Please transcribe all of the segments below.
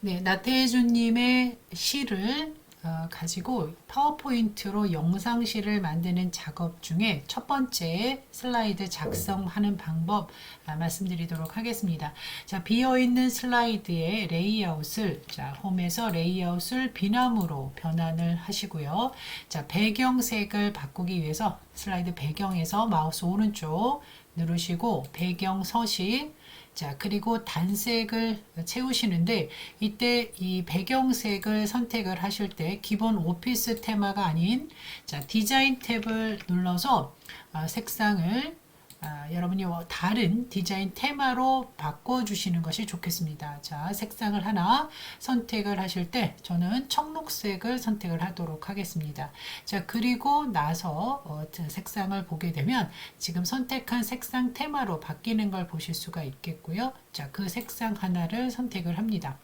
네, 나태주님의 시를 어, 가지고 파워포인트로 영상시를 만드는 작업 중에 첫 번째 슬라이드 작성하는 방법 아, 말씀드리도록 하겠습니다. 자, 비어있는 슬라이드의 레이아웃을 자, 홈에서 레이아웃을 비나무로 변환을 하시고요. 자, 배경색을 바꾸기 위해서 슬라이드 배경에서 마우스 오른쪽 누르시고 배경 서식 자, 그리고 단색을 채우시는데 이때 이 배경색을 선택을 하실 때 기본 오피스 테마가 아닌 자, 디자인 탭을 눌러서 아, 색상을 아, 여러분이 다른 디자인 테마로 바꿔주시는 것이 좋겠습니다. 자, 색상을 하나 선택을 하실 때 저는 청록색을 선택을 하도록 하겠습니다. 자, 그리고 나서 어, 자, 색상을 보게 되면 지금 선택한 색상 테마로 바뀌는 걸 보실 수가 있겠고요. 자, 그 색상 하나를 선택을 합니다.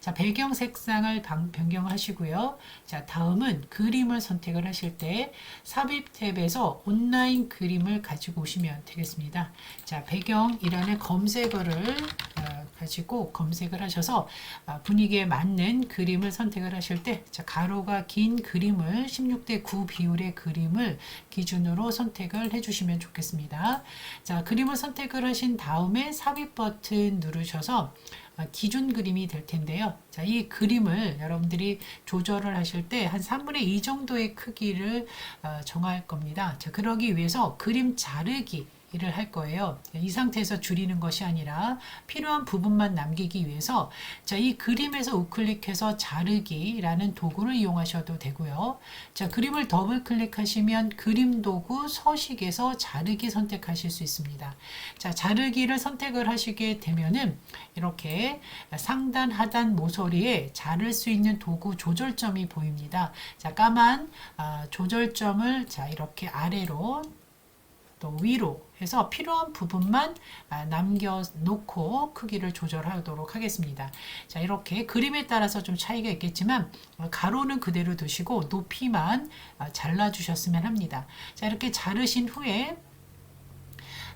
자, 배경 색상을 방- 변경하시고요. 자, 다음은 그림을 선택을 하실 때 삽입 탭에서 온라인 그림을 가지고 오시면 되겠습니다. 자, 배경이라는 검색어를 어, 가지고 검색을 하셔서 아, 분위기에 맞는 그림을 선택을 하실 때 자, 가로가 긴 그림을 16대 9 비율의 그림을 기준으로 선택을 해주시면 좋겠습니다. 자, 그림을 선택을 하신 다음에 삽입 버튼 누르셔서 아, 기준 그림이 될 텐데요. 자, 이 그림을 여러분들이 조절을 하실 때 한 3분의 2 정도의 크기를 어, 정할 겁니다. 자, 그러기 위해서 그림 자르기 일을 할 거예요. 이 상태에서 줄이는 것이 아니라 필요한 부분만 남기기 위해서 자, 이 그림에서 우클릭해서 자르기라는 도구를 이용하셔도 되고요. 자, 그림을 더블 클릭하시면 그림 도구 서식에서 자르기 선택하실 수 있습니다. 자, 자르기를 선택을 하시게 되면은 이렇게 상단 하단 모서리에 자를 수 있는 도구 조절점이 보입니다. 자, 까만 아, 조절점을 자, 이렇게 아래로 또 위로 해서 필요한 부분만 아, 남겨놓고 크기를 조절하도록 하겠습니다. 자, 이렇게 그림에 따라서 좀 차이가 있겠지만 어, 가로는 그대로 두시고 높이만 아, 잘라주셨으면 합니다. 자, 이렇게 자르신 후에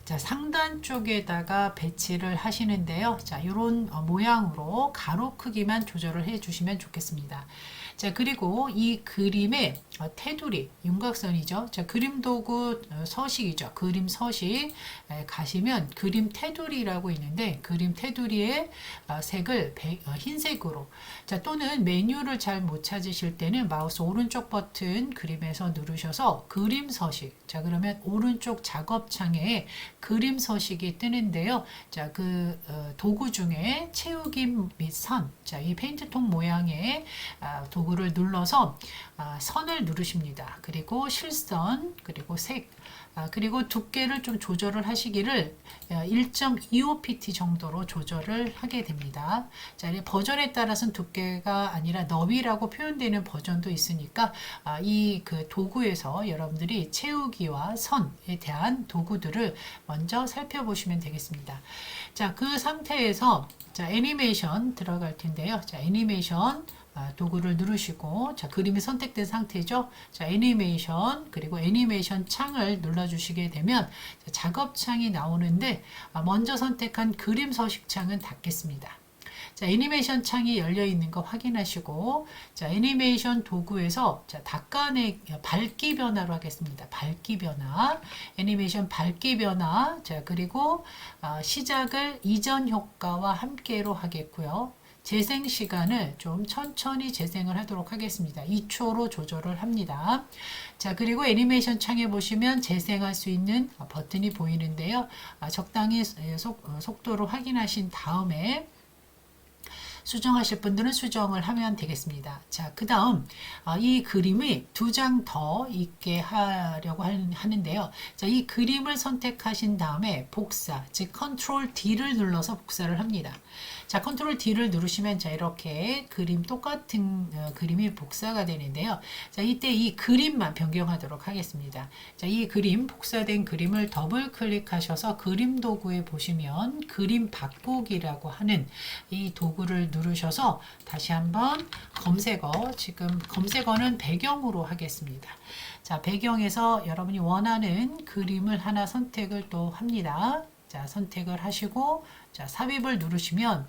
자, 상단 쪽에다가 배치를 하시는데요. 자, 이런 모양으로 가로 크기만 조절을 해 주시면 좋겠습니다. 자, 그리고 이 그림의 어, 테두리, 윤곽선이죠. 자, 그림 도구 어, 서식이죠. 그림 서식 에, 가시면 그림 테두리라고 있는데 그림 테두리의 어, 색을 배- 어, 흰색으로 자, 또는 메뉴를 잘 못 찾으실 때는 마우스 오른쪽 버튼 그림에서 누르셔서 그림 서식. 자, 그러면 오른쪽 작업 창에 그림 서식이 뜨는데요. 자, 그 어, 도구 중에 채우기 및 선. 자, 이 페인트통 모양의 아, 도구를 눌러서 아, 선을 누르십니다. 그리고 실선, 그리고 색, 아, 그리고 두께를 좀 조절을 하시기를 1.25pt 정도로 조절을 하게 됩니다. 자, 이 버전에 따라서는 두께가 아니라 너비라고 표현되는 버전도 있으니까 아, 이그 도구에서 여러분들이 채우기와 선에 대한 도구들을 먼저 살펴보시면 되겠습니다. 자, 그 상태에서 자, 애니메이션 들어갈 텐데요. 자, 애니메이션 아, 도구를 누르시고 자 그림이 선택된 상태죠. 자 애니메이션 그리고 애니메이션 창을 눌러주시게 되면 자, 작업 창이 나오는데 아, 먼저 선택한 그림 서식 창은 닫겠습니다. 자 애니메이션 창이 열려 있는 거 확인하시고 자 애니메이션 도구에서 자 닦아내 밝기 변화로 하겠습니다. 밝기 변화 애니메이션 밝기 변화 자 그리고 아, 시작을 이전 효과와 함께로 하겠고요. 재생 시간을 좀 천천히 재생을 하도록 하겠습니다. 2초로 조절을 합니다. 자, 그리고 애니메이션 창에 보시면 재생할 수 있는 버튼이 보이는데요. 아, 적당히 속, 어, 속도를 확인하신 다음에 수정하실 분들은 수정을 하면 되겠습니다. 자, 그 다음, 이 그림이 두 장 더 있게 하려고 할- 하는데요. 자, 이 그림을 선택하신 다음에 복사, 즉, 컨트롤 D를 눌러서 복사를 합니다. 자, 컨트롤 D를 누르시면 자, 이렇게 그림 똑같은 어, 그림이 복사가 되는데요. 자, 이때 이 그림만 변경하도록 하겠습니다. 자, 이 그림, 복사된 그림을 더블 클릭하셔서 그림 도구에 보시면 그림 바꾸기라고 하는 이 도구를 누르셔서 다시 한번 검색어, 지금 검색어는 배경으로 하겠습니다. 자, 배경에서 여러분이 원하는 그림을 하나 선택을 또 합니다. 자, 선택을 하시고, 자, 삽입을 누르시면,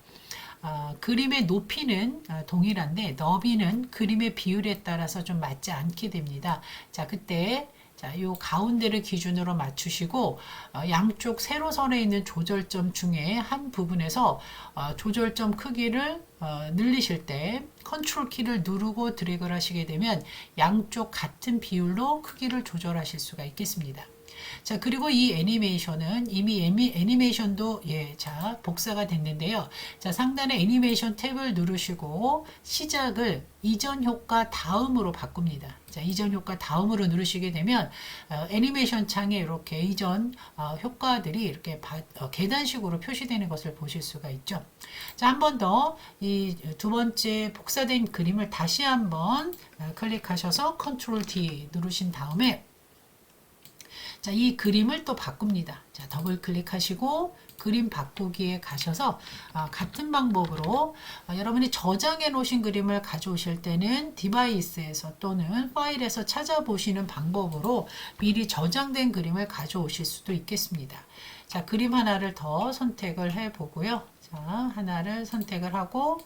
어, 그림의 높이는 어, 동일한데 너비는 그림의 비율에 따라서 좀 맞지 않게 됩니다. 자, 그때 자, 요 가운데를 기준으로 맞추시고 어, 양쪽 세로선에 있는 조절점 중에 한 부분에서 어, 조절점 크기를 어, 늘리실 때 컨트롤 키를 누르고 드래그를 하시게 되면 양쪽 같은 비율로 크기를 조절하실 수가 있겠습니다. 자, 그리고 이 애니메이션은 이미 애니, 애니메이션도 예, 자, 복사가 됐는데요. 자, 상단에 애니메이션 탭을 누르시고 시작을 이전 효과 다음으로 바꿉니다. 자, 이전 효과 다음으로 누르시게 되면 어, 애니메이션 창에 이렇게 이전 어, 효과들이 이렇게 바, 어, 계단식으로 표시되는 것을 보실 수가 있죠. 자, 한 번 더 이 두 번째 복사된 그림을 다시 한번 어, 클릭하셔서 컨트롤 D 누르신 다음에 자, 이 그림을 또 바꿉니다. 자, 더블 클릭하시고 그림 바꾸기에 가셔서 아, 같은 방법으로 아, 여러분이 저장해 놓으신 그림을 가져오실 때는 디바이스에서 또는 파일에서 찾아보시는 방법으로 미리 저장된 그림을 가져오실 수도 있겠습니다. 자, 그림 하나를 더 선택을 해 보고요. 자, 하나를 선택을 하고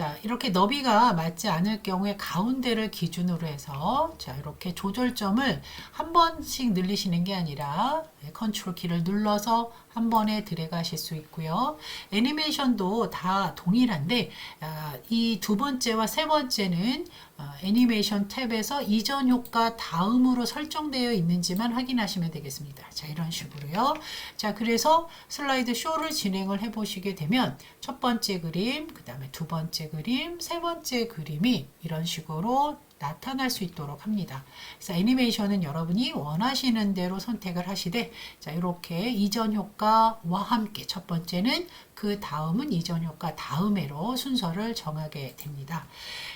자, 이렇게 너비가 맞지 않을 경우에 가운데를 기준으로 해서 자, 이렇게 조절점을 한 번씩 늘리시는 게 아니라 네, 컨트롤 키를 눌러서 한 번에 들어가실 수 있고요. 애니메이션도 다 동일한데 아, 이두 번째와 세 번째는 어, 애니메이션 탭에서 이전 효과 다음으로 설정되어 있는지만 확인하시면 되겠습니다. 자, 이런 식으로요. 자, 그래서 슬라이드 쇼를 진행을 해 보시게 되면 첫 번째 그림, 그 다음에 두 번째 그림, 세 번째 그림이 이런 식으로 나타날 수 있도록 합니다. 그래서 애니메이션은 여러분이 원하시는 대로 선택을 하시되 자 이렇게 이전 효과와 함께 첫 번째는 그 다음은 이전 효과 다음에로 순서를 정하게 됩니다.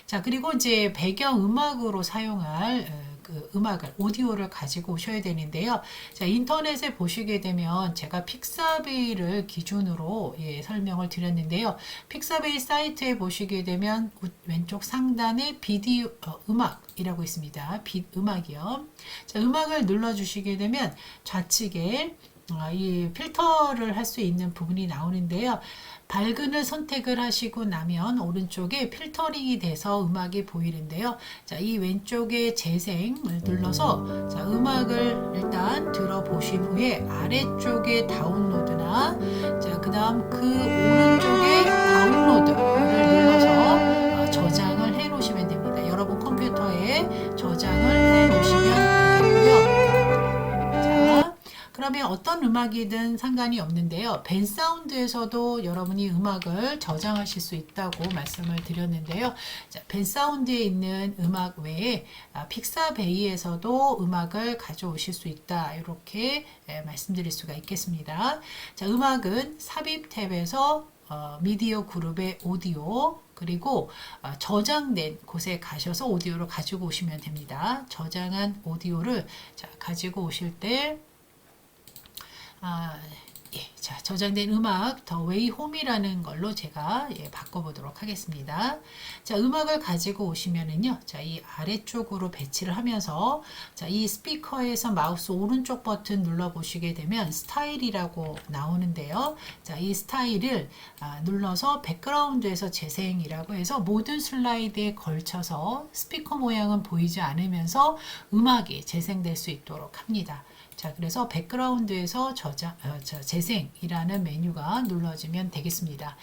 자 그리고 이제 배경 음악으로 사용할 어, 그 음악을 오디오를 가지고 오셔야 되는데요. 자 인터넷에 보시게 되면 제가 픽사베이를 기준으로 예, 설명을 드렸는데요. 픽사베이 사이트에 보시게 되면 우- 왼쪽 상단에 비디오 어, 음악이라고 있습니다. 비, 음악이요. 자 음악을 눌러 주시게 되면 좌측에 어, 이 필터를 할 수 있는 부분이 나오는데요. 밝은을 선택을 하시고 나면 오른쪽에 필터링이 돼서 음악이 보이는데요. 자, 이 왼쪽에 재생을 눌러서 자, 음악을 일단 들어보신 후에 아래쪽에 다운로드나 자, 그다음 그 오른쪽에 다운로드를 그러면 어떤 음악이든 상관이 없는데요. 벤 사운드에서도 여러분이 음악을 저장하실 수 있다고 말씀을 드렸는데요. 자, 벤 사운드에 있는 음악 외에 아, 픽사베이에서도 음악을 가져오실 수 있다. 이렇게 예, 말씀드릴 수가 있겠습니다. 자, 음악은 삽입 탭에서 어, 미디어 그룹의 오디오 그리고 어, 저장된 곳에 가셔서 오디오를 가지고 오시면 됩니다. 저장한 오디오를 자, 가지고 오실 때 아, 예, 자, 저장된 음악 더 웨이 홈이라는 걸로 제가 예, 바꿔보도록 하겠습니다. 자, 음악을 가지고 오시면은요, 자, 이 아래쪽으로 배치를 하면서 자, 이 스피커에서 마우스 오른쪽 버튼 눌러 보시게 되면 스타일이라고 나오는데요. 자, 이 스타일을 아, 눌러서 백그라운드에서 재생이라고 해서 모든 슬라이드에 걸쳐서 스피커 모양은 보이지 않으면서 음악이 재생될 수 있도록 합니다. 자, 그래서 백그라운드에서 저장, 어, 저, 재생이라는 메뉴가 눌러지면 되겠습니다.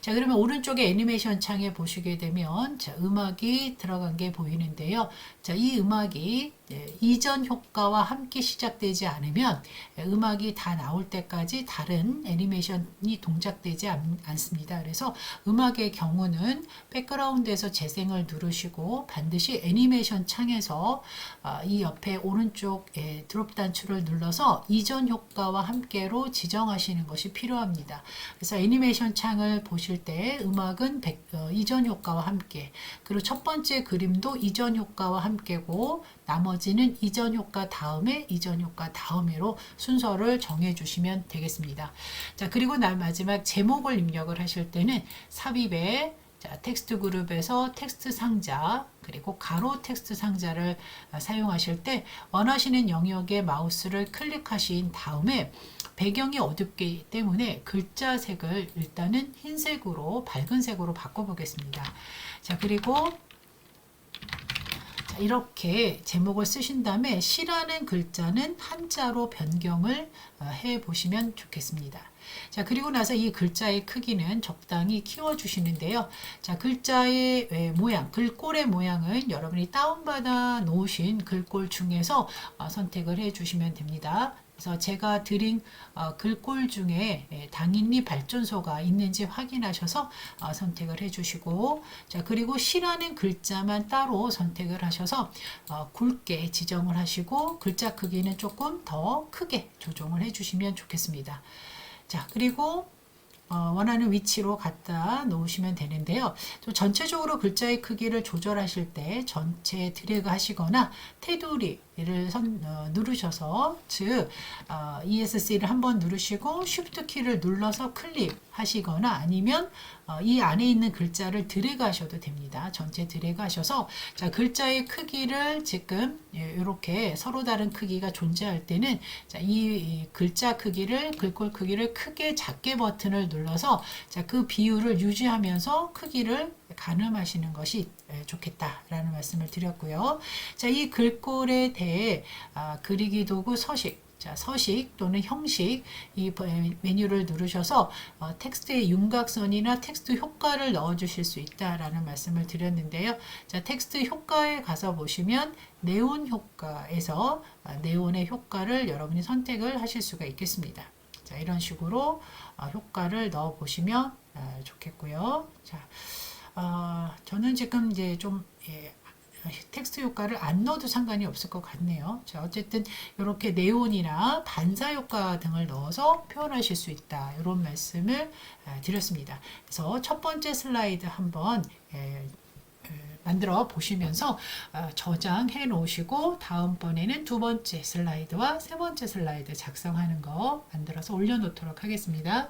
자, 그러면 오른쪽에 애니메이션 창에 보시게 되면 자, 음악이 들어간 게 보이는데요. 자, 이 음악이 예, 이전 효과와 함께 시작되지 않으면 예, 음악이 다 나올 때까지 다른 애니메이션이 동작되지 않, 않습니다. 그래서 음악의 경우는 백그라운드에서 재생을 누르시고 반드시 애니메이션 창에서 아, 이 옆에 오른쪽 예, 드롭 단추를 눌러서 이전 효과와 함께로 지정하시는 것이 필요합니다. 그래서 애니메이션 창을 보실 때 음악은 백- 어, 이전 효과와 함께 그리고 첫 번째 그림도 이전 효과와 함께 고 나머지는 이전 효과 다음에 이전 효과 다음에로 순서를 정해 주시면 되겠습니다. 자, 그리고 나 마지막 제목을 입력을 하실 때는 삽입에 자, 텍스트 그룹에서 텍스트 상자 그리고 가로 텍스트 상자를 아, 사용하실 때 원하시는 영역에 마우스를 클릭하신 다음에 배경이 어둡기 때문에 글자 색을 일단은 흰색으로 밝은 색으로 바꿔보겠습니다. 자 그리고 자, 이렇게 제목을 쓰신 다음에 시라는 글자는 한자로 변경을 어, 해 보시면 좋겠습니다. 자, 그리고 나서 이 글자의 크기는 적당히 키워 주시는데요. 자, 글자의 에, 모양, 글꼴의 모양은 여러분이 다운받아 놓으신 글꼴 중에서 어, 선택을 해 주시면 됩니다. 그래서 제가 드린 어, 글꼴 중에 예, 당인리 발전소가 있는지 확인하셔서 어, 선택을 해주시고 자 그리고 시라는 글자만 따로 선택을 하셔서 어, 굵게 지정을 하시고 글자 크기는 조금 더 크게 조정을 해주시면 좋겠습니다. 자 그리고 어, 원하는 위치로 갖다 놓으시면 되는데요. 또 전체적으로 글자의 크기를 조절하실 때 전체 드래그 하시거나 테두리를 선, 어, 누르셔서 즉 어, ESC를 한번 누르시고 Shift 키를 눌러서 클릭 하시거나 아니면 어, 이 안에 있는 글자를 드래그 하셔도 됩니다. 전체 드래그 하셔서 자 글자의 크기를 지금 이렇게 서로 다른 크기가 존재할 때는 자, 이, 이 글자 크기를 글꼴 크기를 크게 작게 버튼을 눌러서 자, 그 비율을 유지하면서 크기를 가늠하시는 것이 에, 좋겠다라는 말씀을 드렸고요. 자, 이 글꼴에 대해 아, 그리기 도구 서식 자, 서식 또는 형식 이 버- 메뉴를 누르셔서 어, 텍스트의 윤곽선이나 텍스트 효과를 넣어 주실 수 있다라는 말씀을 드렸는데요. 자, 텍스트 효과에 가서 보시면 네온 효과에서 아, 네온의 효과를 여러분이 선택을 하실 수가 있겠습니다. 자, 이런 식으로 어, 효과를 넣어 보시면 아, 좋겠고요. 자, 어, 저는 지금 이제 좀 예, 텍스트 효과를 안 넣어도 상관이 없을 것 같네요. 자, 어쨌든 이렇게 네온이나 반사 효과 등을 넣어서 표현하실 수 있다. 이런 말씀을 아, 드렸습니다. 그래서 첫 번째 슬라이드 한번 예, 에, 만들어 보시면서 어, 저장해 놓으시고 다음번에는 두 번째 슬라이드와 세 번째 슬라이드 작성하는 거 만들어서 올려놓도록 하겠습니다.